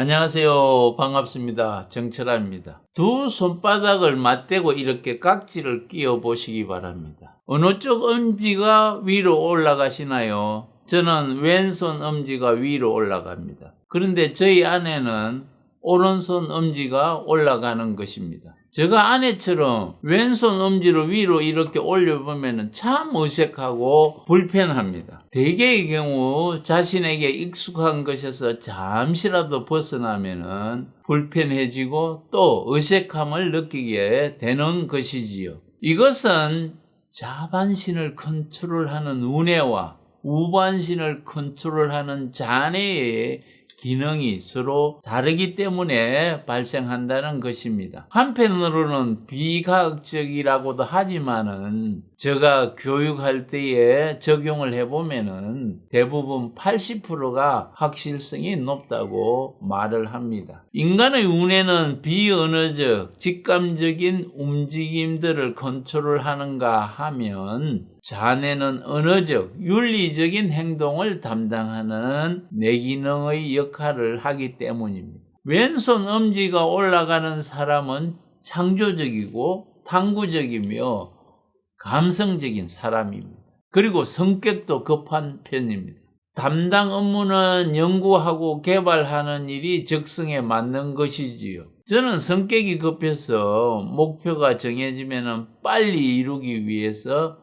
안녕하세요. 반갑습니다. 정철아입니다. 두 손바닥을 맞대고 이렇게 각지를 끼워 보시기 바랍니다. 어느 쪽 엄지가 위로 올라가시나요? 저는 왼손 엄지가 위로 올라갑니다. 그런데 저희 아내는 오른손 엄지가 올라가는 것입니다. 제가 아내처럼 왼손 엄지를 위로 이렇게 올려보면 참 어색하고 불편합니다. 대개의 경우 자신에게 익숙한 것에서 잠시라도 벗어나면은 불편해지고 또 어색함을 느끼게 되는 것이지요. 이것은 자반신을 컨트롤하는 운해와 우반신을 컨트롤하는 잔해의 기능이 서로 다르기 때문에 발생한다는 것입니다. 한편으로는 비과학적이라고도 하지만은 제가 교육할 때에 적용을 해보면은 대부분 80%가 확실성이 높다고 말을 합니다. 인간의 운에는 비언어적, 직감적인 움직임들을 컨트롤하는가 하면 자네는 언어적, 윤리적인 행동을 담당하는 뇌기능의 역할을 하기 때문입니다. 왼손 엄지가 올라가는 사람은 창조적이고 탐구적이며 감성적인 사람입니다. 그리고 성격도 급한 편입니다. 담당 업무는 연구하고 개발하는 일이 적성에 맞는 것이지요. 저는 성격이 급해서 목표가 정해지면 빨리 이루기 위해서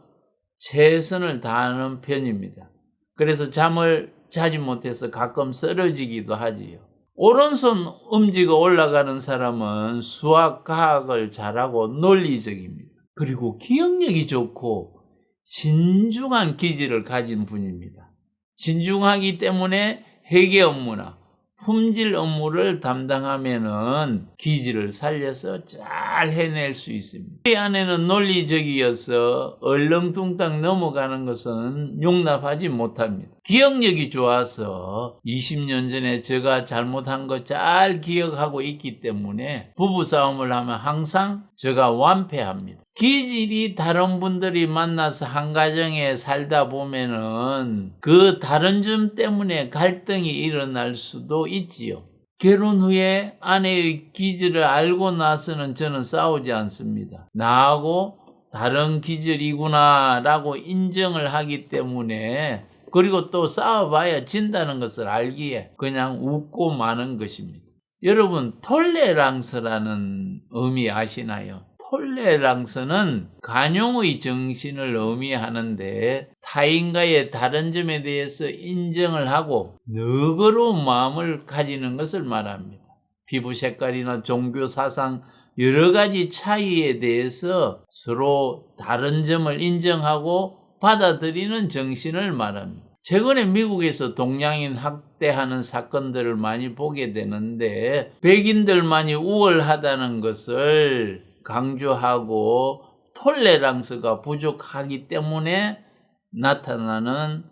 최선을 다하는 편입니다. 그래서 잠을 자지 못해서 가끔 쓰러지기도 하지요. 오른손 엄지가 올라가는 사람은 수학, 과학을 잘하고 논리적입니다. 그리고 기억력이 좋고 신중한 기질을 가진 분입니다. 신중하기 때문에 회계 업무나 품질 업무를 담당하면은 기질을 살려서 잘 해낼 수 있습니다. 이 안에는 논리적이어서 얼렁뚱땅 넘어가는 것은 용납하지 못합니다. 기억력이 좋아서 20년 전에 제가 잘못한 거 잘 기억하고 있기 때문에 부부싸움을 하면 항상 제가 완패합니다. 기질이 다른 분들이 만나서 한 가정에 살다 보면은 그 다른 점 때문에 갈등이 일어날 수도 있지요. 결혼 후에 아내의 기질을 알고 나서는 저는 싸우지 않습니다. 나하고 다른 기질이구나 라고 인정을 하기 때문에 그리고 또 싸워봐야 진다는 것을 알기에 그냥 웃고 마는 것입니다. 여러분 톨레랑스라는 의미 아시나요? 톨레랑스는 간용의 정신을 의미하는데 타인과의 다른 점에 대해서 인정을 하고 너그러운 마음을 가지는 것을 말합니다. 피부 색깔이나 종교 사상 여러 가지 차이에 대해서 서로 다른 점을 인정하고 받아들이는 정신을 말합니다. 최근에 미국에서 동양인 학대하는 사건들을 많이 보게 되는데 백인들만이 우월하다는 것을 강조하고 톨레랑스가 부족하기 때문에 나타나는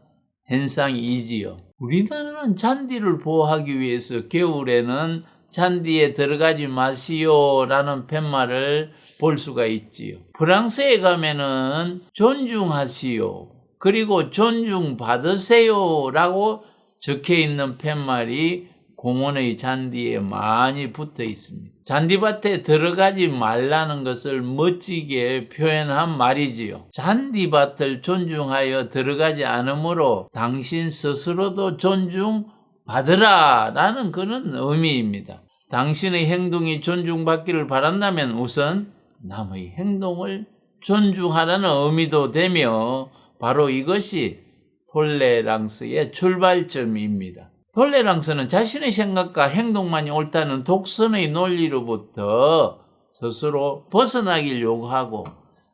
현상이지요. 우리나라는 잔디를 보호하기 위해서 겨울에는 잔디에 들어가지 마시오라는 팻말을 볼 수가 있지요. 프랑스에 가면은 존중하시오. 그리고 존중받으세요라고 적혀 있는 팻말이 공원의 잔디에 많이 붙어 있습니다. 잔디밭에 들어가지 말라는 것을 멋지게 표현한 말이지요. 잔디밭을 존중하여 들어가지 않으므로 당신 스스로도 존중 받으라 라는 그런 의미입니다. 당신의 행동이 존중받기를 바란다면 우선 남의 행동을 존중하라는 의미도 되며 바로 이것이 톨레랑스의 출발점입니다. 톨레랑스는 자신의 생각과 행동만이 옳다는 독선의 논리로부터 스스로 벗어나길 요구하고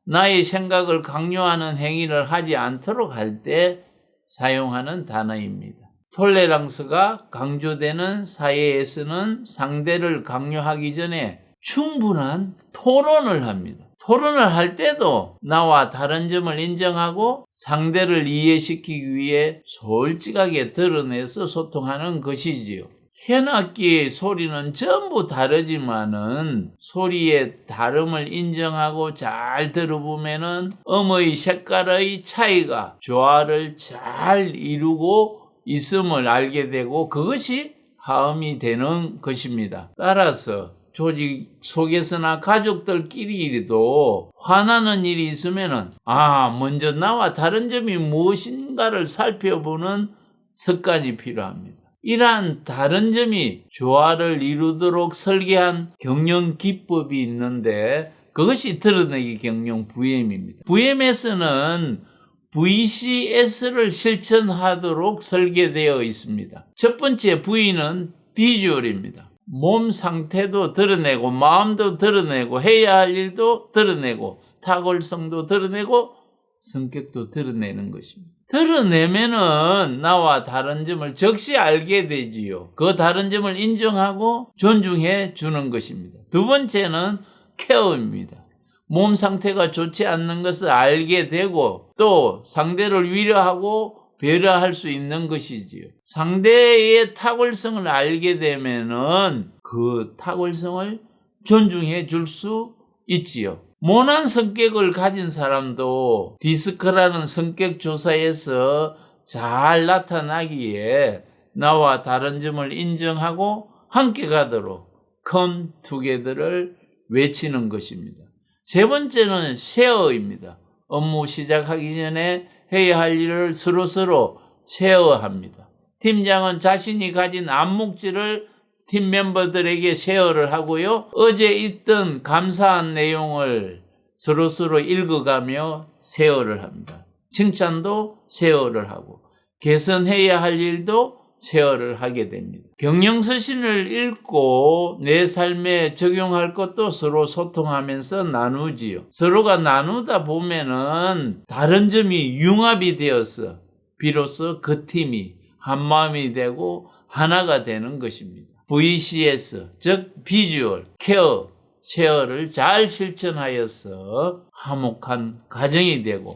나의 생각을 강요하는 행위를 하지 않도록 할 때 사용하는 단어입니다. 톨레랑스가 강조되는 사회에서는 상대를 강요하기 전에 충분한 토론을 합니다. 토론을 할 때도 나와 다른 점을 인정하고 상대를 이해시키기 위해 솔직하게 드러내서 소통하는 것이지요. 현악기의 소리는 전부 다르지만은 소리의 다름을 인정하고 잘 들어보면은 음의 색깔의 차이가 조화를 잘 이루고 있음을 알게 되고 그것이 하음이 되는 것입니다. 따라서 조직 속에서나 가족들끼리도 화나는 일이 있으면은 아 먼저 나와 다른 점이 무엇인가를 살펴보는 습관이 필요합니다. 이러한 다른 점이 조화를 이루도록 설계한 경영 기법이 있는데 그것이 드러내기 경영 VM입니다. VM에서는 VCS를 실천하도록 설계되어 있습니다. 첫 번째 V는 비주얼입니다. 몸 상태도 드러내고 마음도 드러내고 해야 할 일도 드러내고 탁월성도 드러내고 성격도 드러내는 것입니다. 드러내면은 나와 다른 점을 적시 알게 되지요. 그 다른 점을 인정하고 존중해 주는 것입니다. 두 번째는 케어입니다. 몸 상태가 좋지 않는 것을 알게 되고 또 상대를 위로하고 배려할 수 있는 것이지요. 상대의 탁월성을 알게 되면은 그 탁월성을 존중해 줄 수 있지요. 모난 성격을 가진 사람도 디스크라는 성격 조사에서 잘 나타나기에 나와 다른 점을 인정하고 함께 가도록 come together를 외치는 것입니다. 세 번째는 쉐어입니다. 업무 시작하기 전에 해야 할 일을 서로서로 쉐어합니다. 팀장은 자신이 가진 암묵지를 팀 멤버들에게 쉐어를 하고요. 어제 있던 감사한 내용을 서로서로 읽어가며 쉐어를 합니다. 칭찬도 쉐어를 하고 개선해야 할 일도 쉐어를 하게 됩니다. 경영서신을 읽고 내 삶에 적용할 것도 서로 소통하면서 나누지요. 서로가 나누다 보면은 다른 점이 융합이 되어서 비로소 그 팀이 한 마음이 되고 하나가 되는 것입니다. VCS, 즉 비주얼, 케어, 쉐어를 잘 실천하여서 화목한 가정이 되고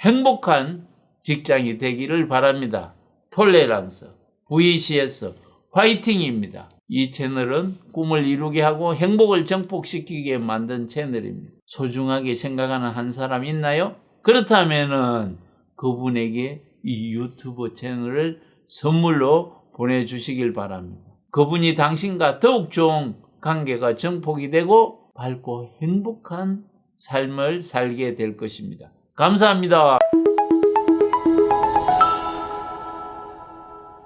행복한 직장이 되기를 바랍니다. 톨레란스, VCS, 화이팅입니다. 이 채널은 꿈을 이루게 하고 행복을 정복시키게 만든 채널입니다. 소중하게 생각하는 한 사람 있나요? 그렇다면은 그분에게 이 유튜브 채널을 선물로 보내주시길 바랍니다. 그분이 당신과 더욱 좋은 관계가 정복이 되고 밝고 행복한 삶을 살게 될 것입니다. 감사합니다.